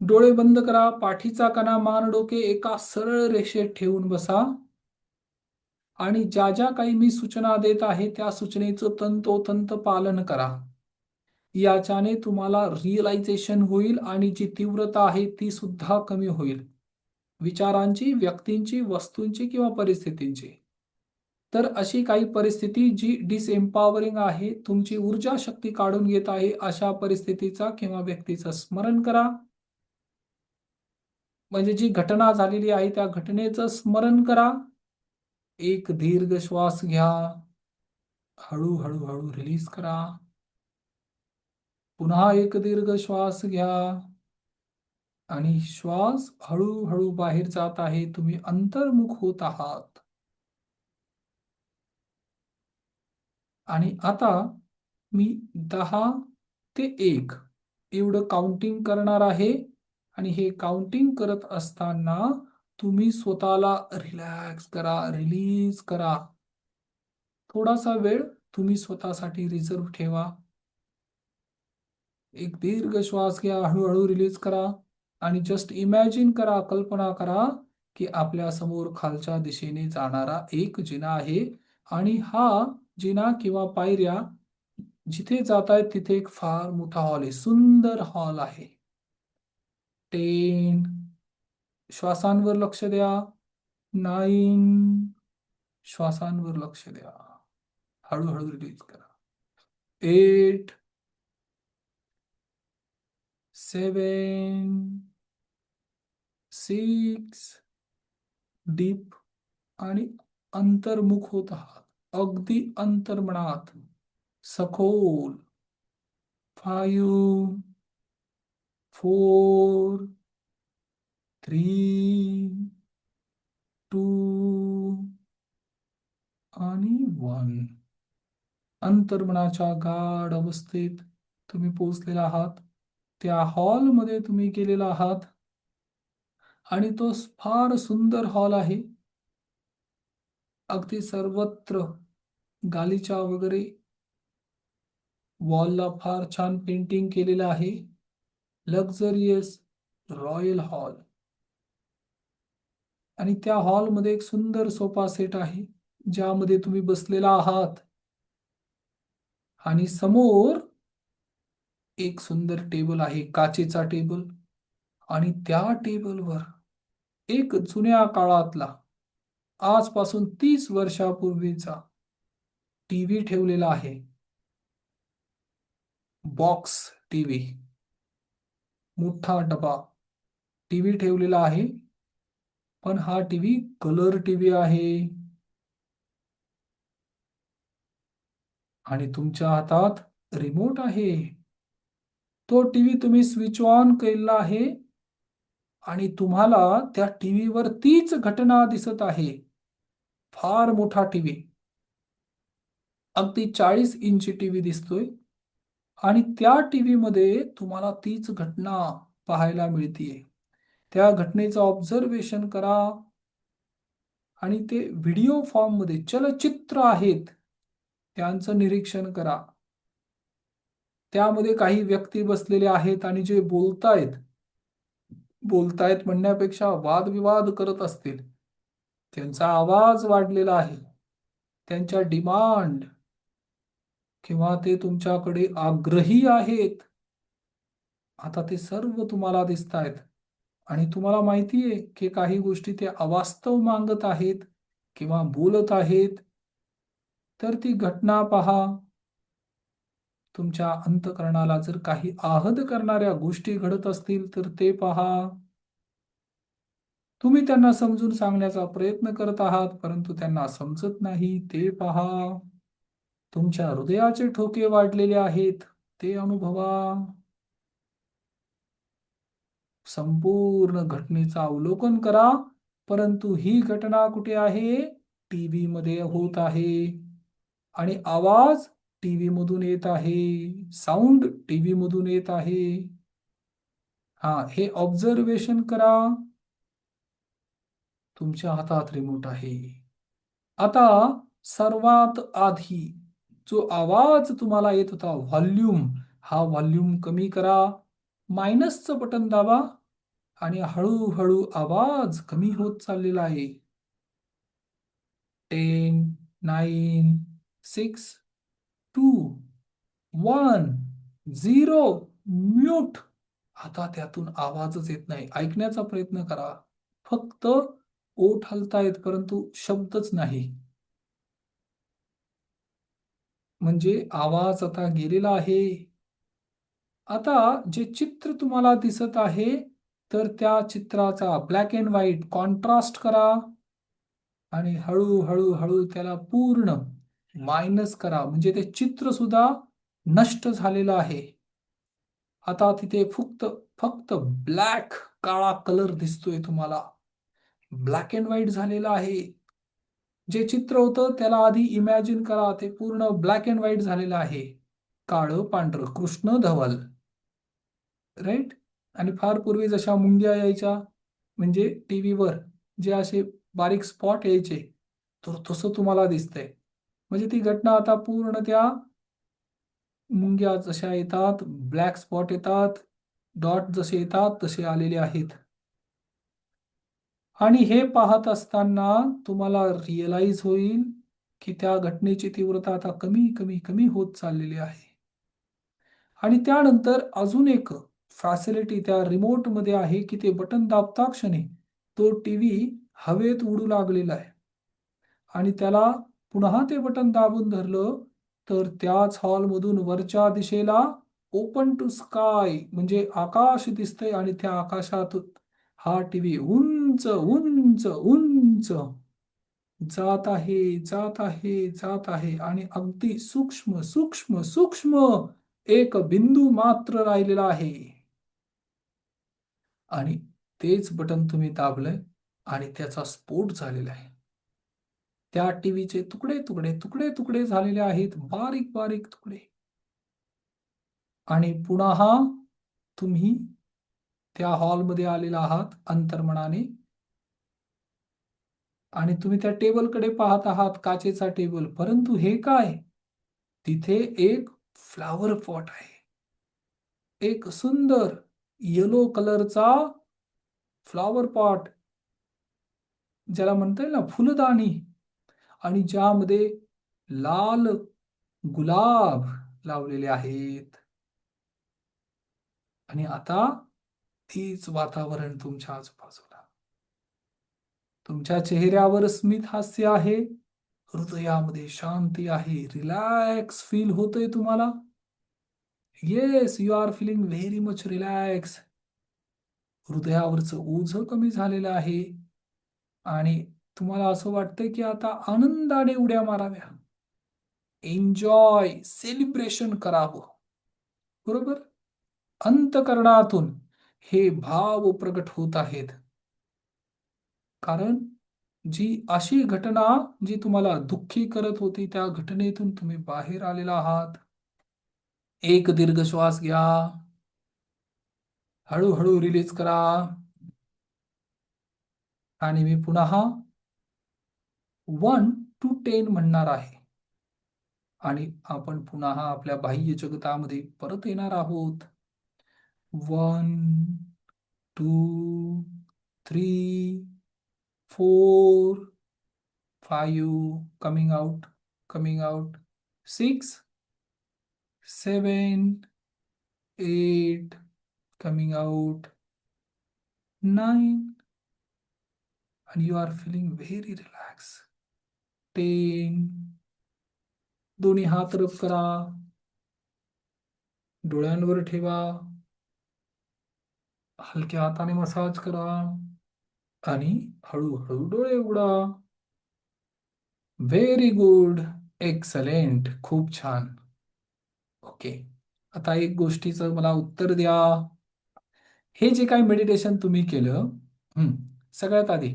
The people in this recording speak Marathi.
डोळे बंद करा पाठीचा कणा मान डोके एका सरळ रेषेत ठेवून बसा. आणि ज्या ज्या काही मी सूचना देत आहे त्या सूचनेचं तंतोतंत पालन करा. याच्याने तुम्हाला रिअलायझेशन होईल आणि जी तीव्रता आहे ती सुद्धा कमी होईल. विचारांची व्यक्तींची वस्तूंची किंवा परिस्थितींची. तर अशी काही परिस्थिती जी डिसएम्पॉवरिंग आहे तुमची ऊर्जा शक्ती काढून घेत आहे अशा परिस्थितीचा किंवा व्यक्तीचं स्मरण करा. म्हणजे जी घटना झालेली आहे त्या घटनेचं स्मरण करा. एक दीर्घ श्वास घ्या. हळूहळू हळू रिलीज करा. पुन्हा एक दीर्घ श्वास घ्या. आणि श्वास हळूहळू बाहेर जात आहे. तुम्ही अंतर्मुख होत आहात. आणि आता मी दहा ते एक एवढं काउंटिंग करणार आहे. आणि हे काउंटिंग करत असताना तुम्ही स्वतःला रिलॅक्स करा रिलीज करा. थोडासा वेळ तुम्ही स्वतःसाठी रिझर्व ठेवा. एक दीर्घ श्वास घ्या हळूहळू रिलीज करा आणि जस्ट इमॅजिन करा कल्पना करा की आपल्यासमोर खालच्या दिशेने जाणारा एक जिना आहे आणि हा जिना किंवा पायऱ्या जिथे जात आहेत तिथे एक फार मोठा हॉल आहे सुंदर हॉल आहे. टेन श्वासांवर लक्ष द्या. नाईन. श्वासांवर लक्ष द्या. हळूहळू रिलीज करा. एट. सेवन. सिक्स. डीप आणि अंतर्मुख होत आहात. अगदी अंतर्मनात. सखोल. फाईव्ह. फोर थ्री टू आणि वन अंतर्मनाच्या गाढ अवस्थेत तुम्ही पोहोचलेला आहात. त्या हॉलमध्ये तुम्ही गेलेला आहात. आणि तो फार सुंदर हॉल आहे. अगदी सर्वत्र गालीच्या वगैरे वॉलला फार छान पेंटिंग केलेलं आहे. Luxurious royal hall. आणि त्या हॉलमध्ये एक सुंदर सोफा सेट आहे ज्यामध्ये तुम्ही बसलेला आहात. आणि समोर एक सुंदर टेबल आहे काचेचा टेबल. आणि त्या टेबलवर एक जुन्या काळातला आजपासून तीस वर्षापूर्वीचा टीव्ही ठेवलेला आहे. Box TV. मोठा डबा. टीव्ही ठेवलेला आहे. पण हा टीव्ही कलर टीव्ही आहे. आणि तुमच्या हातात रिमोट आहे. तो टीव्ही तुम्ही स्विच ऑन केलेला आहे. आणि तुम्हाला त्या टीव्हीवर तीच घटना दिसत आहे. फार मोठा टीव्ही अगदी चाळीस इंची टीव्ही दिसतोय. आणि त्या टीव्ही मध्ये तुम्हाला तीच घटना पाहायला मिळतीये. त्या घटनेचं ऑब्झर्वेशन करा. आणि ते व्हिडिओ फॉर्ममध्ये चलचित्र आहेत त्यांचं निरीक्षण करा. त्यामध्ये काही व्यक्ती बसलेले आहेत आणि जे बोलतायत बोलतायत म्हणण्यापेक्षा वादविवाद करत असतील. त्यांचा आवाज वाढलेला आहे. त्यांच्या डिमांड किंवा ते तुमच्याकडे आग्रही आहेत. आता ते सर्व तुम्हाला दिसत आहेत आणि तुम्हाला माहिती आहे की काही गोष्टी ते अवास्तव मागत आहेत किंवा बोलत आहेत. तर ती घटना पहा. तुमच्या अंतकरणाला जर काही आहद करणाऱ्या गोष्टी घडत असतील तर ते पहा. तुम्ही त्यांना समजून सांगण्याचा प्रयत्न करत आहात परंतु त्यांना समजत नाही ते पहा. तुमच्या हृदयाचे ठोके वाढलेले आहेत. ते अनुभवा. संपूर्ण घटनेचा अवलोकन करा. परंतु ही घटना कुठे आहे? टीव्ही मध्ये होत आहे. आणि आवाज टीव्ही मधून येत आहे. साऊंड टीव्ही मधून येत आहे. हा हे ऑब्झर्वेशन करा. तुमच्या हातात रिमोट आहे. आता सर्वात आधी जो आवाज तुम्हाला येत होता व्हॉल्यूम हा व्हॉल्यूम कमी करा मायनसचं बटन दाबा आणि हळूहळू आवाज कमी होत चाललेला आहे. Ten nine six two one zero mute आता त्यातून आवाजच येत नाही. ऐकण्याचा प्रयत्न करा. फक्त ओठ हलतायत परंतु शब्दच नाही. म्हणजे आवाज आता गेलेला आहे. आता जे चित्र तुम्हाला दिसत आहे तर त्या चित्राचा ब्लॅक अँड व्हाईट कॉन्ट्रास्ट करा आणि हळूहळू हळू हळू त्याला पूर्ण मायनस करा. म्हणजे ते चित्र सुद्धा नष्ट झालेलं आहे. आता तिथे फक्त फक्त ब्लॅक काळा कलर दिसतोय तुम्हाला. ब्लॅक अँड व्हाईट झालेला आहे. जे चित्र होतं त्याला आधी इमॅजिन करा. ते पूर्ण ब्लॅक अँड व्हाईट झालेलं आहे. काळं पांढरं कृष्ण धवल. राईट आणि फार पूर्वी जशा मुंग्या यायच्या म्हणजे टी व्हीवर जे असे बारीक स्पॉट यायचे तर तसं तुम्हाला दिसतंय. म्हणजे ती घटना आता पूर्ण त्या मुंग्या जशा येतात ब्लॅक स्पॉट येतात डॉट जसे येतात तसे आलेले आहेत. आणि हे पाहत असताना तुम्हाला रिअलाइज होईल की त्या घटनेची तीव्रता आता कमी कमी कमी होत चाललेली आहे. आणि त्यानंतर अजून एक फॅसिलिटी त्या रिमोटमध्ये आहे की ते बटन दाबता क्षणी तो टी व्ही हवेत उडू लागलेला आहे. आणि त्याला पुन्हा ते बटन दाबून धरलं तर त्याच हॉलमधून वरच्या दिशेला ओपन टू स्काय म्हणजे आकाश दिसतंय आणि त्या आकाशात हा टीव्ही उंच उंच उंच. जात आहे जात आहे जात आहे. आणि अगदी सूक्ष्म सूक्ष्म सूक्ष्म एक बिंदू मात्र राहिलेला आहे. आणि तेच बटन तुम्ही दाबलंय आणि त्याचा स्फोट झालेला आहे. त्या टीव्हीचे तुकडे तुकडे तुकडे तुकडे झालेले आहेत. बारीक बारीक तुकडे. आणि पुन्हा तुम्ही त्या हॉलमध्ये आलेला आहात अंतर्मनाने. आणि तुम्ही त्या टेबलकडे पाहत आहात काचेचा टेबल. परंतु हे काय? तिथे एक फ्लावर पॉट आहे. एक सुंदर येलो कलरचा फ्लावर पॉट. ज्याला म्हणता येईल ना फुलदाणी. आणि ज्यामध्ये लाल गुलाब लावलेले आहेत. आणि आता तीच वातावरण तुमच्या आजूबाजूला. तुमच्या चेहऱ्यावर स्मित हास्य आहे. हृदयामध्ये शांती आहे. रिलॅक्स फील होतोय तुम्हाला. Yes you are feeling very much relax हृदयावरच ओझ कमी झालेलं आहे. आणि तुम्हाला असं वाटतंय की आता आनंदाने उड्या माराव्या. एन्जॉय सेलिब्रेशन करावं. बरोबर? अंतकरणातून हे भाव प्रकट होत आहेत. कारण जी अशी घटना जी तुम्हाला दुःखी करत होती त्या घटनेतून तुम्ही बाहेर आलेला आहात. एक दीर्घ श्वास घ्या. हळूहळू रिलीज करा. आणि मी पुन्हा वन टू टेन म्हणणार आहे. आणि आपण पुन्हा आपल्या बाह्य जगतामध्ये परत येणार आहोत. One two three four, five, coming out, coming out, six, seven, eight, coming out, nine, and you are feeling very relaxed. Ten, दोन्ही हात रब करा डोळ्यांवर ठेवा हलक्या हाताने मसाज करा आणि हळूहळू डोळे उघडा. व्हेरी गुड एक्सलेंट खूप छान. ओके आता एक गोष्टीचं मला उत्तर द्या. हे जे काही मेडिटेशन तुम्ही केलं हम्म, सगळ्यात आधी